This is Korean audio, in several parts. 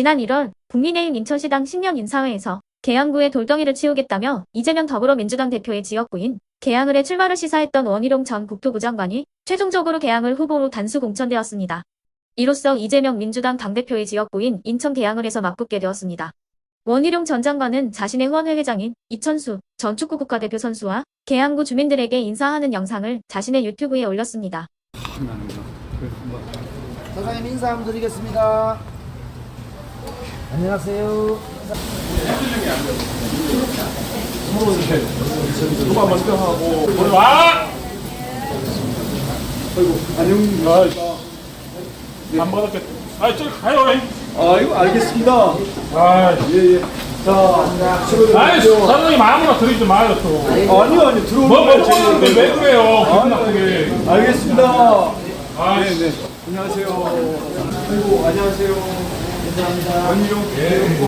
지난 1월 국민의힘 인천시당 신년 인사회에서 계양구의 돌덩이를 치우겠다며 이재명 더불어민주당 대표의 지역구인 계양을에 출마를 시사했던 원희룡 전 국토부 장관이 최종적으로 계양을 후보로 단수 공천되었습니다. 이로써 이재명 민주당 당대표의 지역구인 인천 계양을에서 맞붙게 되었습니다. 원희룡 전 장관은 자신의 후원회 회장인 이천수 전 축구 국가대표 선수와 계양구 주민들에게 인사하는 영상을 자신의 유튜브에 올렸습니다. 사장님 인사 한번 드리겠습니다. 안녕하세요. 누가 먼저 하고 오늘 와! 아이고 안녕 안 받았겠다 아 저기 가요 아이고 알겠습니다. 아 예예. 자, 치료를 사장님 아무나 들이지 마요 또 아니요 아니 들어오는 뭐 거예요, 먹고 왔는데 제가. 왜 그래요 기분 나쁘게 알겠습니다. 아 네 네. 안녕하세요. 아이고 안녕하세요. 감사합니다. 예.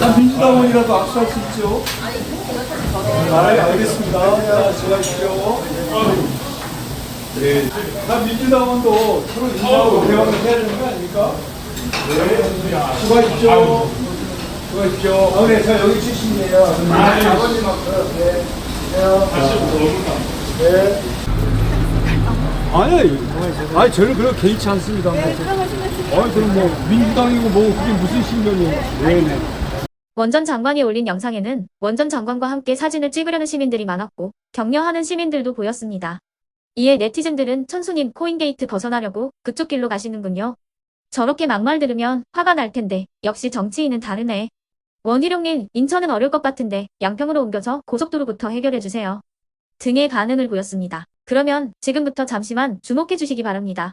한 민주당원이라도 악수할 수 있죠? 아, 알겠습니다. 자, 수고하십시오. 네. 한 민주당원도 서로 인사하고 대화를 해야 되는 거 아닙니까? 네. 수고하십시오. 수고하십시오. 아, 네, 저 여기 출신이에요. 아버님하고. 네. 네. 아니, 아니 저는 그렇게 개의치 않습니다. 네, 아니, 그럼 뭐 민주당이고 뭐 그게 무슨 신념이에요? 네네. 원전 장관이 올린 영상에는 원전 장관과 함께 사진을 찍으려는 시민들이 많았고 격려하는 시민들도 보였습니다. 이에 네티즌들은 천수님 코인게이트 벗어나려고 그쪽 길로 가시는군요. 저렇게 막말 들으면 화가 날 텐데 역시 정치인은 다르네. 원희룡님 인천은 어려울 것 같은데 양평으로 옮겨서 고속도로부터 해결해주세요. 등의 반응을 보였습니다. 그러면 지금부터 잠시만 주목해 주시기 바랍니다.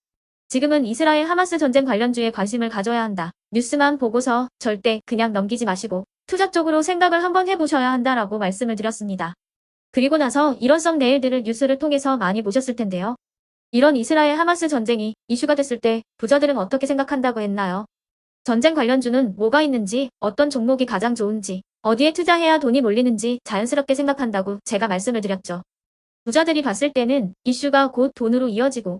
지금은 이스라엘 하마스 전쟁 관련주에 관심을 가져야 한다. 뉴스만 보고서 절대 그냥 넘기지 마시고 투자 쪽으로 생각을 한번 해보셔야 한다라고 말씀을 드렸습니다. 그리고 나서 이런 썸 네일들을 뉴스를 통해서 많이 보셨을 텐데요. 이런 이스라엘 하마스 전쟁이 이슈가 됐을 때 부자들은 어떻게 생각한다고 했나요? 전쟁 관련주는 뭐가 있는지, 어떤 종목이 가장 좋은지, 어디에 투자해야 돈이 몰리는지 자연스럽게 생각한다고 제가 말씀을 드렸죠. 부자들이 봤을 때는 이슈가 곧 돈으로 이어지고